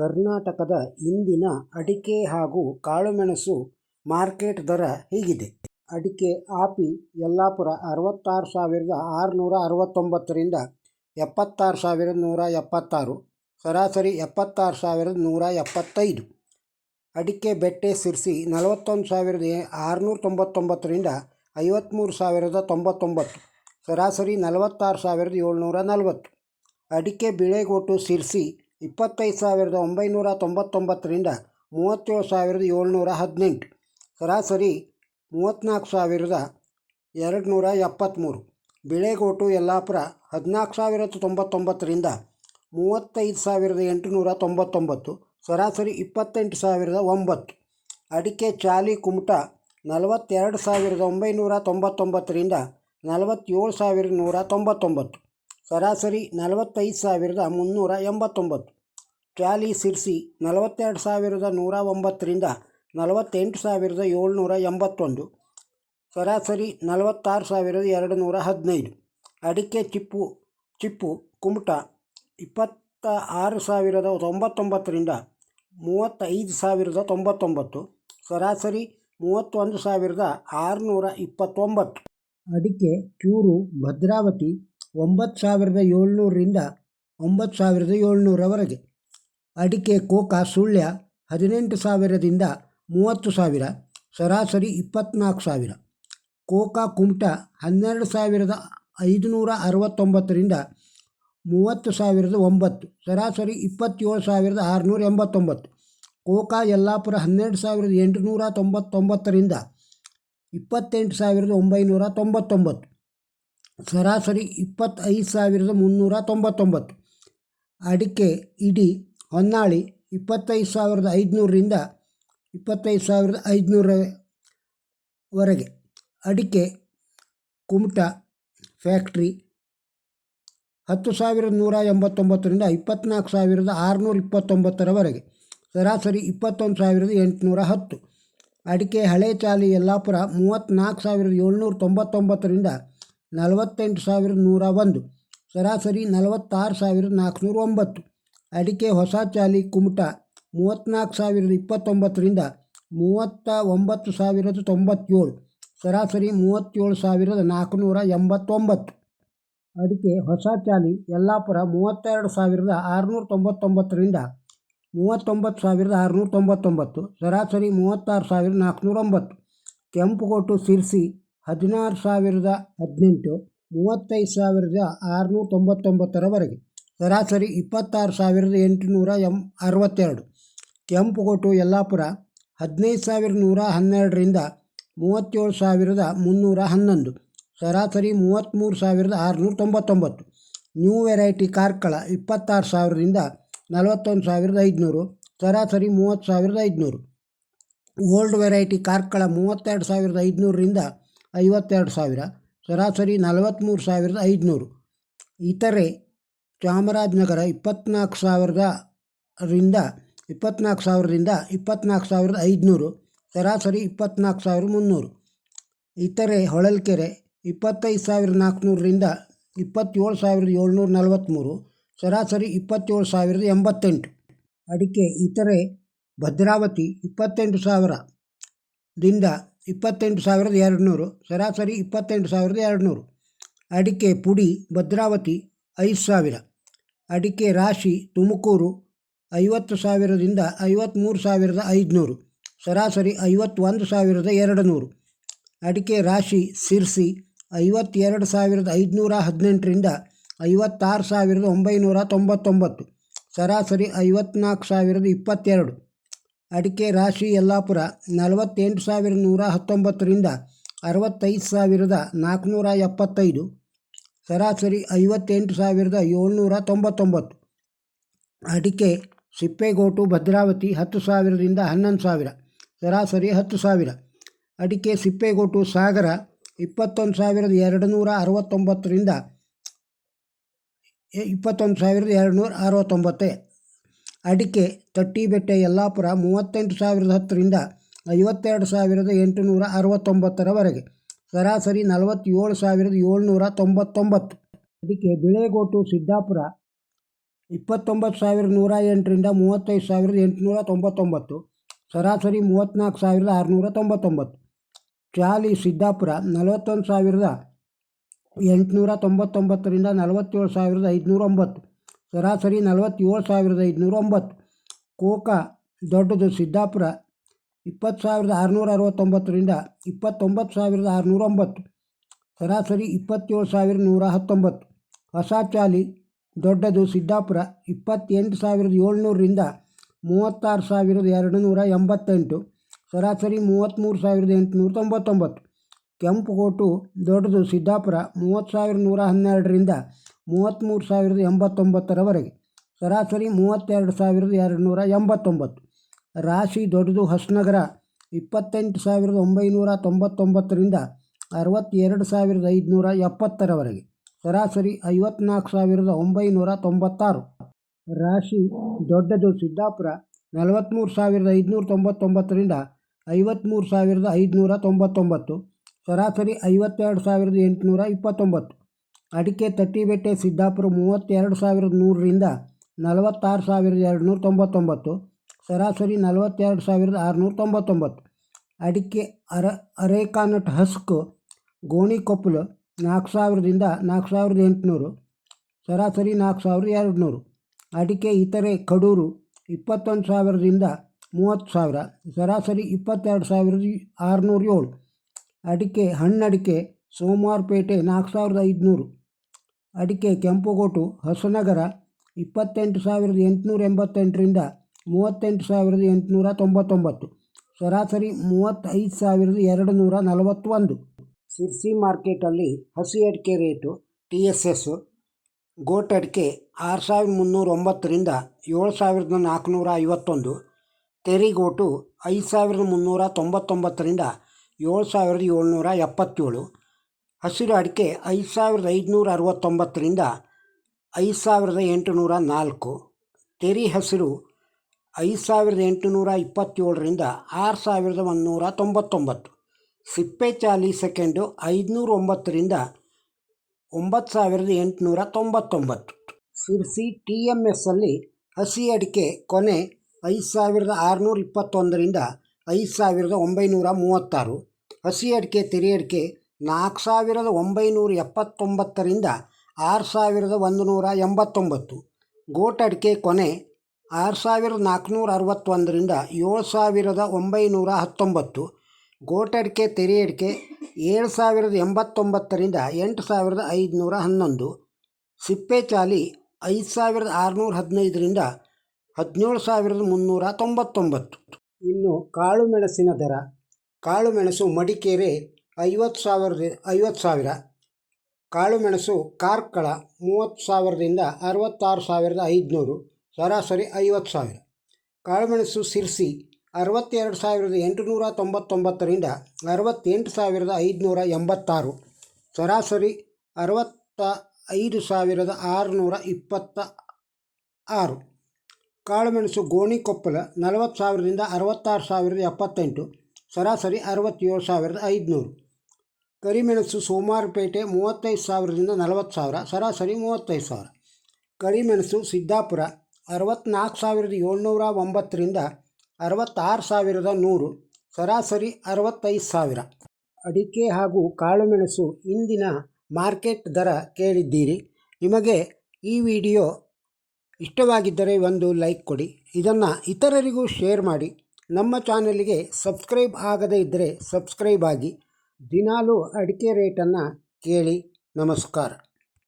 ಕರ್ನಾಟಕದ ಇಂದಿನ ಅಡಿಕೆ ಹಾಗೂ ಕಾಳುಮೆಣಸು ಮಾರ್ಕೆಟ್ ದರ ಹೀಗಿದೆ. ಅಡಿಕೆ ಆಪಿ ಯಲ್ಲಾಪುರ ಅರವತ್ತಾರು ಸಾವಿರದ ಆರುನೂರ ಅರವತ್ತೊಂಬತ್ತರಿಂದ ಎಪ್ಪತ್ತಾರು ಸಾವಿರದ ನೂರ ಎಪ್ಪತ್ತಾರು, ಸರಾಸರಿ ಎಪ್ಪತ್ತಾರು ಸಾವಿರದ ನೂರ ಎಪ್ಪತ್ತೈದು. ಅಡಿಕೆ ಬೆಟ್ಟೆ ಸಿರ್ಸಿ ನಲವತ್ತೊಂದು ಸಾವಿರದ ಆರುನೂರ ತೊಂಬತ್ತೊಂಬತ್ತರಿಂದ ಐವತ್ತ್ಮೂರು ಸಾವಿರದ ತೊಂಬತ್ತೊಂಬತ್ತು, ಸರಾಸರಿ ನಲವತ್ತಾರು ಸಾವಿರದ ಏಳ್ನೂರ ನಲವತ್ತು. ಅಡಿಕೆ ಬಿಳೆಗೋಟು ಸಿರ್ಸಿ ಇಪ್ಪತ್ತೈದು ಸಾವಿರದ ಒಂಬೈನೂರ ತೊಂಬತ್ತೊಂಬತ್ತರಿಂದ ಮೂವತ್ತೇಳು ಸಾವಿರದ ಏಳ್ನೂರ ಹದಿನೆಂಟು. ಸರಾಸರಿ ಮೂವತ್ತ್ನಾಲ್ಕು ಸಾವಿರದ ಎರಡು ನೂರ ಎಪ್ಪತ್ತ್ಮೂರು. ಬಿಳೆಗೋಟು ಯಲ್ಲಾಪುರ ಹದಿನಾಲ್ಕು ಸಾವಿರದ ತೊಂಬತ್ತೊಂಬತ್ತರಿಂದ ಮೂವತ್ತೈದು ಸಾವಿರದ ಎಂಟುನೂರ ತೊಂಬತ್ತೊಂಬತ್ತು. ಸರಾಸರಿ ಇಪ್ಪತ್ತೆಂಟು ಸಾವಿರದ ಒಂಬತ್ತು. ಅಡಿಕೆ ಚಾಲಿ ಕುಮಟ ನಲವತ್ತೆರಡು ಸಾವಿರದ ಒಂಬೈನೂರ ತೊಂಬತ್ತೊಂಬತ್ತರಿಂದ ನಲವತ್ತೇಳು ಸಾವಿರದ ನೂರ ತೊಂಬತ್ತೊಂಬತ್ತು. ಸರಾಸರಿ ನಲವತ್ತೈದು ಸಾವಿರದ ಮುನ್ನೂರ ಎಂಬತ್ತೊಂಬತ್ತು. ಟ್ಯಾಲಿ ಸಿರ್ಸಿ ನಲವತ್ತೆರಡು ಸಾವಿರದ ನೂರ ಒಂಬತ್ತರಿಂದ ನಲವತ್ತೆಂಟು ಸಾವಿರದ ಏಳ್ನೂರ ಎಂಬತ್ತೊಂದು. ಸರಾಸರಿ ನಲವತ್ತಾರು ಸಾವಿರದ ಎರಡು ನೂರ ಹದಿನೈದು. ಅಡಿಕೆ ಚಿಪ್ಪು ಚಿಪ್ಪು, ಕುಮಟ ಇಪ್ಪತ್ತ ಆರು ಸಾವಿರದ ತೊಂಬತ್ತೊಂಬತ್ತರಿಂದ ಮೂವತ್ತೈದು ಸಾವಿರದ ತೊಂಬತ್ತೊಂಬತ್ತು. ಸರಾಸರಿ ಮೂವತ್ತೊಂದು ಸಾವಿರದ ಆರುನೂರ ಇಪ್ಪತ್ತೊಂಬತ್ತು. ಅಡಿಕೆ, ಚೂರು, ಭದ್ರಾವತಿ ಒಂಬತ್ತು ಸಾವಿರದ ಏಳ್ನೂರರಿಂದ ಒಂಬತ್ತು ಸಾವಿರದ ಏಳ್ನೂರವರೆಗೆ. ಅಡಿಕೆ, ಕೋಕಾ, ಸುಳ್ಯ ಹದಿನೆಂಟು ಸಾವಿರದಿಂದ ಮೂವತ್ತು ಸಾವಿರ, ಸರಾಸರಿ ಇಪ್ಪತ್ತ್ನಾಲ್ಕು ಸಾವಿರ. ಕೋಕಾ, ಕುಮಟ ಹನ್ನೆರಡು ಸಾವಿರದ ಐದುನೂರ ಅರವತ್ತೊಂಬತ್ತರಿಂದ ಮೂವತ್ತು ಸಾವಿರದ ಒಂಬತ್ತು, ಸರಾಸರಿ ಇಪ್ಪತ್ತೇಳು ಸಾವಿರದ ಆರುನೂರ ಎಂಬತ್ತೊಂಬತ್ತು ಕೋಕಾ, ಯಲ್ಲಾಪುರ ಹನ್ನೆರಡು ಸಾವಿರದ ಎಂಟುನೂರ ತೊಂಬತ್ತೊಂಬತ್ತರಿಂದ ಇಪ್ಪತ್ತೆಂಟು ಸಾವಿರದ ಒಂಬೈನೂರ ತೊಂಬತ್ತೊಂಬತ್ತು ಸರಾಸರಿ ಇಪ್ಪತ್ತೈದು ಸಾವಿರದ ಮುನ್ನೂರ ತೊಂಬತ್ತೊಂಬತ್ತು. ಅಡಿಕೆ, ಇಡಿ, ಹೊನ್ನಾಳಿ ಇಪ್ಪತ್ತೈದು ಸಾವಿರದ ಐದುನೂರರಿಂದ ಇಪ್ಪತ್ತೈದು ಸಾವಿರದ ಐದುನೂರವರೆಗೆ. ಅಡಿಕೆ, ಕುಮಟ ಫ್ಯಾಕ್ಟ್ರಿ ಹತ್ತು ಸಾವಿರದ ನೂರ ಎಂಬತ್ತೊಂಬತ್ತರಿಂದ ಇಪ್ಪತ್ತ್ನಾಲ್ಕು ಸಾವಿರದ ಆರುನೂರ ಇಪ್ಪತ್ತೊಂಬತ್ತರವರೆಗೆ. ಸರಾಸರಿ ಇಪ್ಪತ್ತೊಂದು ಸಾವಿರದ ಎಂಟುನೂರ ಹತ್ತು. ಅಡಿಕೆ, ಹಳೆ ಚಾಲಿ, ಯಲ್ಲಾಪುರ ಮೂವತ್ತ್ನಾಲ್ಕು ಸಾವಿರದ ಏಳ್ನೂರ ತೊಂಬತ್ತೊಂಬತ್ತರಿಂದ ನಲವತ್ತೆಂಟು ಸಾವಿರದ ನೂರ ಒಂದು. ಸರಾಸರಿ ನಲವತ್ತಾರು ಸಾವಿರದ ನಾಲ್ಕುನೂರ ಒಂಬತ್ತು. ಅಡಿಕೆ ಹೊಸ ಚಾಲಿ ಕುಮಟ, ಮೂವತ್ತ್ನಾಲ್ಕು ಸಾವಿರದ ಇಪ್ಪತ್ತೊಂಬತ್ತರಿಂದ ಮೂವತ್ತ ಒಂಬತ್ತು ಸಾವಿರದ ತೊಂಬತ್ತೇಳು. ಸರಾಸರಿ ಮೂವತ್ತೇಳು ಸಾವಿರದ ನಾಲ್ಕುನೂರ ಎಂಬತ್ತೊಂಬತ್ತು. ಅಡಿಕೆ ಹೊಸ ಚಾಲಿ ಯಲ್ಲಾಪುರ, ಮೂವತ್ತೆರಡು ಸಾವಿರದ ಆರುನೂರ ತೊಂಬತ್ತೊಂಬತ್ತರಿಂದ ಮೂವತ್ತೊಂಬತ್ತು ಸಾವಿರದ ಆರುನೂರ ತೊಂಬತ್ತೊಂಬತ್ತು. ಸರಾಸರಿ ಮೂವತ್ತಾರು ಸಾವಿರದ ನಾಲ್ಕುನೂರ ಒಂಬತ್ತು. ಕೆಂಪುಗೋಟು ಸಿರ್ಸಿ ಹದಿನಾರು ಸಾವಿರದ ಹದಿನೆಂಟು ಮೂವತ್ತೈದು ಸಾವಿರದ ಆರುನೂರ ತೊಂಬತ್ತೊಂಬತ್ತರವರೆಗೆ, ಸರಾಸರಿ ಇಪ್ಪತ್ತಾರು ಸಾವಿರದ ಎಂಟುನೂರ ಎಂ, ಅರವತ್ತೆರಡು. ಕೆಂಪುಕೋಟು, ಯಲ್ಲಾಪುರ, ಹದಿನೈದು ಸಾವಿರದ ನೂರ ಹನ್ನೆರಡರಿಂದ ಮೂವತ್ತೇಳು ಸಾವಿರದ ಮುನ್ನೂರ ಹನ್ನೊಂದು. ಸರಾಸರಿ ಮೂವತ್ತ್ಮೂರು ಸಾವಿರದ ಆರುನೂರ ತೊಂಬತ್ತೊಂಬತ್ತು. ನ್ಯೂ ವೆರೈಟಿ ಕಾರ್ಕಳ ಇಪ್ಪತ್ತಾರು ಸಾವಿರದಿಂದ ನಲವತ್ತೊಂದು ಸಾವಿರದ ಐದುನೂರು. ಸರಾಸರಿ ಮೂವತ್ತು ಸಾವಿರದ ಐದುನೂರು. ಓಲ್ಡ್ ವೆರೈಟಿ ಕಾರ್ಕಳ ಮೂವತ್ತೆರಡು ಸಾವಿರದ ಐದುನೂರರಿಂದ ಐವತ್ತೆರಡು ಸಾವಿರ, ಸರಾಸರಿ ನಲವತ್ತ್ಮೂರು ಸಾವಿರದ ಐದುನೂರು. ಇತರೆ ಚಾಮರಾಜನಗರ ಇಪ್ಪತ್ತ್ನಾಲ್ಕು ಸಾವಿರದ ರಿಂದ ಇಪ್ಪತ್ತ್ನಾಲ್ಕು ಸಾವಿರದಿಂದ ಇಪ್ಪತ್ನಾಲ್ಕು ಸಾವಿರದ ಐದುನೂರು, ಸರಾಸರಿ ಇಪ್ಪತ್ತ್ನಾಲ್ಕು ಸಾವಿರದ ಮುನ್ನೂರು. ಇತರೆ ಹೊಳಲ್ಕೆರೆ ಇಪ್ಪತ್ತೈದು ಸಾವಿರದ ನಾಲ್ಕುನೂರರಿಂದ ಇಪ್ಪತ್ತೇಳು ಸಾವಿರದ ಏಳ್ನೂರ ನಲವತ್ತ್ಮೂರು ಸರಾಸರಿ ಇಪ್ಪತ್ತೇಳು ಸಾವಿರದ ಎಂಬತ್ತೆಂಟು. ಅಡಿಕೆ ಇತರೆ ಭದ್ರಾವತಿ ಇಪ್ಪತ್ತೆಂಟು ಸಾವಿರದಿಂದ ಇಪ್ಪತ್ತೆಂಟು ಸಾವಿರದ ಎರಡುನೂರು, ಸರಾಸರಿ ಇಪ್ಪತ್ತೆಂಟು ಸಾವಿರದ ಎರಡುನೂರು. ಅಡಿಕೆ ಪುಡಿ ಭದ್ರಾವತಿ ಐದು ಸಾವಿರ. ಅಡಿಕೆ ರಾಶಿ ತುಮಕೂರು ಐವತ್ತು ಸಾವಿರದಿಂದ ಐವತ್ತ್ಮೂರು ಸಾವಿರದ ಐದುನೂರು, ಸರಾಸರಿ ಐವತ್ತೊಂದು ಸಾವಿರದ ಎರಡು ನೂರು ಅಡಿಕೆ ರಾಶಿ ಸಿರ್ಸಿ ಐವತ್ತೆರಡು ಸಾವಿರದ ಐದುನೂರ ಹದಿನೆಂಟರಿಂದ ಐವತ್ತಾರು ಸಾವಿರದ ಒಂಬೈನೂರ ತೊಂಬತ್ತೊಂಬತ್ತು, ಸರಾಸರಿ ಐವತ್ತ್ನಾಲ್ಕು ಸಾವಿರದ ಇಪ್ಪತ್ತೆರಡು. ಅಡಿಕೆ ರಾಶಿ ಯಲ್ಲಾಪುರ ನಲವತ್ತೆಂಟು ಸಾವಿರ ನೂರ ಹತ್ತೊಂಬತ್ತರಿಂದ ಅರವತ್ತೈದು ಸಾವಿರದ ನಾಲ್ಕುನೂರ ಎಪ್ಪತ್ತೈದು. ಸರಾಸರಿ ಐವತ್ತೆಂಟು ಸಾವಿರದ ಏಳ್ನೂರ ತೊಂಬತ್ತೊಂಬತ್ತು. ಅಡಿಕೆ ಸಿಪ್ಪೆಗೋಟು ಭದ್ರಾವತಿ ಹತ್ತು ಸಾವಿರದಿಂದ ಹನ್ನೊಂದು ಸಾವಿರ. ಸರಾಸರಿ ಹತ್ತು ಸಾವಿರ. ಅಡಿಕೆ ಸಿಪ್ಪೆಗೋಟು ಸಾಗರ ಇಪ್ಪತ್ತೊಂದು ಸಾವಿರದ ಎರಡು ನೂರ ಅರವತ್ತೊಂಬತ್ತರಿಂದ ಇಪ್ಪತ್ತೊಂದು ಸಾವಿರದ ಎರಡು ನೂರ ಅರವತ್ತೊಂಬತ್ತು. ಅಡಿಕೆ ತಟ್ಟಿಬೆಟ್ಟೆ ಯಲ್ಲಾಪುರ ಮೂವತ್ತೆಂಟು ಸಾವಿರದ ಹತ್ತರಿಂದ ಐವತ್ತೆರಡು ಸಾವಿರದ ಎಂಟುನೂರ ಅರವತ್ತೊಂಬತ್ತರವರೆಗೆ. ಸರಾಸರಿ ನಲವತ್ತೇಳು ಸಾವಿರದ ಏಳ್ನೂರ ತೊಂಬತ್ತೊಂಬತ್ತು. ಅಡಿಕೆ ಬಿಳೆಗೋಟು, ಸಿದ್ದಾಪುರ ಇಪ್ಪತ್ತೊಂಬತ್ತು ಸಾವಿರದ ನೂರ ಎಂಟರಿಂದ ಮೂವತ್ತೈದು ಸಾವಿರದ ಎಂಟುನೂರ ತೊಂಬತ್ತೊಂಬತ್ತು. ಸರಾಸರಿ ಮೂವತ್ತ್ನಾಲ್ಕು ಸಾವಿರದ ಆರುನೂರ ತೊಂಬತ್ತೊಂಬತ್ತು. ಚಾಲಿ, ಸಿದ್ದಾಪುರ ನಲವತ್ತೊಂದು ಸಾವಿರದ ಎಂಟುನೂರ ತೊಂಬತ್ತೊಂಬತ್ತರಿಂದ ನಲವತ್ತೇಳು ಸಾವಿರದ ಐದುನೂರ ಒಂಬತ್ತು. ಸರಾಸರಿ ನಲವತ್ತೇಳು ಸಾವಿರದ ಐದುನೂರ ಒಂಬತ್ತು ಕೋಕಾ ದೊಡ್ಡದು ಸಿದ್ದಾಪುರ ಇಪ್ಪತ್ತು ಸಾವಿರದ ಆರುನೂರ ಅರವತ್ತೊಂಬತ್ತರಿಂದ ಇಪ್ಪತ್ತೊಂಬತ್ತು ಸಾವಿರದ ಆರುನೂರ ಒಂಬತ್ತು ಸರಾಸರಿ ಇಪ್ಪತ್ತೇಳು ಸಾವಿರದ ನೂರ ಹತ್ತೊಂಬತ್ತು. ಹೊಸ ಚಾಲಿ ದೊಡ್ಡದು ಸಿದ್ದಾಪುರ ಇಪ್ಪತ್ತೆಂಟು ಸಾವಿರದ ಏಳ್ನೂರರಿಂದ ಮೂವತ್ತಾರು ಸಾವಿರದ ಎರಡು ನೂರ ಎಂಬತ್ತೆಂಟು. ಸರಾಸರಿ ಮೂವತ್ತ್ಮೂರು ಸಾವಿರದ ಎಂಟುನೂರ ತೊಂಬತ್ತೊಂಬತ್ತು. ಕೆಂಪುಕೋಟು ದೊಡ್ಡದು ಸಿದ್ದಾಪುರ ಮೂವತ್ತು ಸಾವಿರದ ನೂರ ಹನ್ನೆರಡರಿಂದ ಮೂವತ್ತ್ಮೂರು ಸಾವಿರದ ಎಂಬತ್ತೊಂಬತ್ತರವರೆಗೆ. ಸರಾಸರಿ ಮೂವತ್ತೆರಡು ಸಾವಿರದ ಎರಡು ನೂರ ಎಂಬತ್ತೊಂಬತ್ತು. ರಾಶಿ ದೊಡ್ಡದು ಹೊಸನಗರ ಇಪ್ಪತ್ತೆಂಟು ಸಾವಿರದ ಒಂಬೈನೂರ ತೊಂಬತ್ತೊಂಬತ್ತರಿಂದ ಅರವತ್ತೆರಡು ಸಾವಿರದ ಐದುನೂರ ಎಪ್ಪತ್ತರವರೆಗೆ. ಸರಾಸರಿ ಐವತ್ನಾಲ್ಕು ಸಾವಿರದ ಒಂಬೈನೂರ ತೊಂಬತ್ತಾರು. ರಾಶಿ ದೊಡ್ಡದು ಸಿದ್ದಾಪುರ ನಲವತ್ತ್ಮೂರು ಸಾವಿರದ ಐದುನೂರ ತೊಂಬತ್ತೊಂಬತ್ತರಿಂದ ಐವತ್ತ್ಮೂರು ಸಾವಿರದ ಐದುನೂರ ತೊಂಬತ್ತೊಂಬತ್ತು. ಸರಾಸರಿ ಐವತ್ತೆರಡು ಸಾವಿರದ ಎಂಟುನೂರ ಇಪ್ಪತ್ತೊಂಬತ್ತು. ಅಡಿಕೆ ತಟ್ಟಿಬೆಟ್ಟೆ ಸಿದ್ದಾಪುರ ಮೂವತ್ತೆರಡು ಸಾವಿರದ ನೂರರಿಂದ ನಲವತ್ತಾರು ಸಾವಿರದ ಎರಡುನೂರ ತೊಂಬತ್ತೊಂಬತ್ತು, ಸರಾಸರಿ ನಲವತ್ತೆರಡು ಸಾವಿರದ ಆರುನೂರ ತೊಂಬತ್ತೊಂಬತ್ತು, ಅಡಿಕೆ ಅರ, ಅರೇಕಾನಟ್ ಹಸ್ಕ್ ಗೋಣಿಕೊಪ್ಪಲು ನಾಲ್ಕು ಸಾವಿರದಿಂದ ನಾಲ್ಕು ಸಾವಿರದ ಎಂಟುನೂರು, ಸರಾಸರಿ ನಾಲ್ಕು ಸಾವಿರದ ಎರಡು ನೂರು ಅಡಿಕೆ ಇತರೆ ಕಡೂರು ಇಪ್ಪತ್ತೊಂದು ಸಾವಿರದಿಂದ ಮೂವತ್ತು ಸಾವಿರ, ಸರಾಸರಿ ಇಪ್ಪತ್ತೆರಡು ಸಾವಿರದ ಆರುನೂರ ಏಳು, ಅಡಿಕೆ ಹಣ್ಣಡಿಕೆ ಸೋಮವಾರಪೇಟೆ ನಾಲ್ಕು ಸಾವಿರದ ಐದುನೂರು. ಅಡಿಕೆ ಕೆಂಪುಗೋಟು ಹೊಸನಗರ, ಇಪ್ಪತ್ತೆಂಟು ಸಾವಿರದ ಎಂಟುನೂರ ಎಂಬತ್ತೆಂಟರಿಂದ ಮೂವತ್ತೆಂಟು ಸಾವಿರದ ಎಂಟುನೂರ ತೊಂಬತ್ತೊಂಬತ್ತು. ಸರಾಸರಿ ಮೂವತ್ತೈದು ಸಾವಿರದ ಎರಡು ನೂರ ನಲವತ್ತೊಂದು. ಸಿರ್ಸಿ ಮಾರ್ಕೆಟಲ್ಲಿ ಹಸಿ ಅಡಿಕೆ ರೇಟು, ಟಿ ಎಸ್ ಎಸ್, ಗೋಟ್ ಅಡಿಕೆ ಆರು ಸಾವಿರದ ಮುನ್ನೂರ ಒಂಬತ್ತರಿಂದ ಏಳು ಸಾವಿರದ ನಾಲ್ಕುನೂರ ಐವತ್ತೊಂದು. ತೆರಿಗೋಟು ಐದು ಸಾವಿರದ ಮುನ್ನೂರ ತೊಂಬತ್ತೊಂಬತ್ತರಿಂದ ಏಳು ಸಾವಿರದ ಏಳ್ನೂರ ಎಪ್ಪತ್ತೇಳು. ಹಸಿರು ಅಡಿಕೆ ಐದು ಸಾವಿರದ ಐದುನೂರ ಅರವತ್ತೊಂಬತ್ತರಿಂದ ಐದು ಸಾವಿರದ ಎಂಟುನೂರ ನಾಲ್ಕು. ತೆರಿ ಹಸಿರು ಐದು ಸಾವಿರದ ಎಂಟುನೂರ ಇಪ್ಪತ್ತೇಳರಿಂದ ಆರು ಸಾವಿರದ ಒಂದುನೂರ ತೊಂಬತ್ತೊಂಬತ್ತು. ಸಿಪ್ಪೆ ಚಾಲಿ ಸೆಕೆಂಡು ಐದುನೂರ ಒಂಬತ್ತರಿಂದ ಒಂಬತ್ತು ಸಾವಿರದ ಎಂಟುನೂರ ತೊಂಬತ್ತೊಂಬತ್ತು. ಸಿರ್ಸಿ ಟಿ ಎಂ ಎಸ್ಸಲ್ಲಿ ಹಸಿ ಅಡಿಕೆ ಕೊನೆ ಐದು ಸಾವಿರದ ಆರುನೂರ ಇಪ್ಪತ್ತೊಂದರಿಂದ ಐದು ಸಾವಿರದ ಒಂಬೈನೂರ ಮೂವತ್ತಾರು. ಹಸಿ ಅಡಿಕೆ, ತೆರೆ ಅಡಿಕೆ ನಾಲ್ಕು ಸಾವಿರದ ಒಂಬೈನೂರ ಎಪ್ಪತ್ತೊಂಬತ್ತರಿಂದ ಆರು ಸಾವಿರದ ಒಂದು ನೂರ ಎಂಬತ್ತೊಂಬತ್ತು. ಗೋಟ್ ಅಡಿಕೆ ಕೊನೆ ಆರು ಸಾವಿರದ ನಾಲ್ಕುನೂರ ಅರವತ್ತೊಂದರಿಂದ ಏಳು ಸಾವಿರದ ಒಂಬೈನೂರ ಹತ್ತೊಂಬತ್ತು. ಗೋಟ್ ಅಡಿಕೆ ತೆರೆ ಅಡಿಕೆ ಏಳು ಸಾವಿರದ ಎಂಬತ್ತೊಂಬತ್ತರಿಂದ ಎಂಟು ಸಾವಿರದ ಐದುನೂರ ಹನ್ನೊಂದು. ಸಿಪ್ಪೆ ಚಾಲಿ ಐದು ಸಾವಿರದ ಆರುನೂರ ಹದಿನೈದರಿಂದ ಹದಿನೇಳು ಸಾವಿರದ ಮುನ್ನೂರ ತೊಂಬತ್ತೊಂಬತ್ತು. ಇನ್ನು ಕಾಳು ಮೆಣಸಿನ ದರ. ಕಾಳು ಮೆಣಸು ಮಡಿಕೇರಿ ಐವತ್ತು ಸಾವಿರದ, ಐವತ್ತು ಸಾವಿರ. ಕಾಳುಮೆಣಸು ಕಾರ್ಕಳ ಮೂವತ್ತು ಸಾವಿರದಿಂದ ಅರವತ್ತಾರು ಸಾವಿರದ ಐದುನೂರು. ಸರಾಸರಿ ಐವತ್ತು ಸಾವಿರ. ಕಾಳುಮೆಣಸು ಸಿರ್ಸಿ ಅರವತ್ತೆರಡು ಸಾವಿರದ ಎಂಟುನೂರ ತೊಂಬತ್ತೊಂಬತ್ತರಿಂದ ಅರವತ್ತೆಂಟು ಸಾವಿರದ ಐದುನೂರ ಎಂಬತ್ತಾರು. ಸರಾಸರಿ ಅರವತ್ತ ಐದು ಸಾವಿರದ ಆರುನೂರ ಇಪ್ಪತ್ತ ಆರು. ಕಾಳುಮೆಣಸು ಗೋಣಿಕೊಪ್ಪಲ ನಲವತ್ತು ಸಾವಿರದಿಂದ ಅರವತ್ತಾರು ಸಾವಿರದ ಎಪ್ಪತ್ತೆಂಟು. ಸರಾಸರಿ ಅರವತ್ತೇಳು ಸಾವಿರದ ಐದುನೂರು. ಕರಿಮೆಣಸು ಸೋಮಾರಪೇಟೆ ಮೂವತ್ತೈದು ಸಾವಿರದಿಂದ ನಲವತ್ತು ಸಾವಿರ, ಸರಾಸರಿ ಮೂವತ್ತೈದು ಸಾವಿರ. ಕರಿಮೆಣಸು ಸಿದ್ದಾಪುರ ಅರವತ್ತ್ನಾಲ್ಕು ಸಾವಿರದ ಏಳ್ನೂರ ಒಂಬತ್ತರಿಂದ ಅರವತ್ತಾರು ಸಾವಿರದ ನೂರು, ಸರಾಸರಿ ಅರವತ್ತೈದು ಸಾವಿರ. ಅಡಿಕೆ ಹಾಗೂ ಕಾಳುಮೆಣಸು ಇಂದಿನ ಮಾರ್ಕೆಟ್ ದರ ಕೇಳಿದ್ದೀರಿ. ನಿಮಗೆ ಈ ವಿಡಿಯೋ ಇಷ್ಟವಾಗಿದ್ದರೆ ಒಂದು ಲೈಕ್ ಕೊಡಿ. ಇದನ್ನು ಇತರರಿಗೂ ಶೇರ್ ಮಾಡಿ. ನಮ್ಮ ಚಾನಲಿಗೆ ಸಬ್ಸ್ಕ್ರೈಬ್ ಆಗದೇ ಇದ್ದರೆ ಸಬ್ಸ್ಕ್ರೈಬ್ ಆಗಿ. ದಿನಾಲೂ ಅಡಿಕೆ ರೇಟನ್ನು ಕೇಳಿ ನಮಸ್ಕಾರ.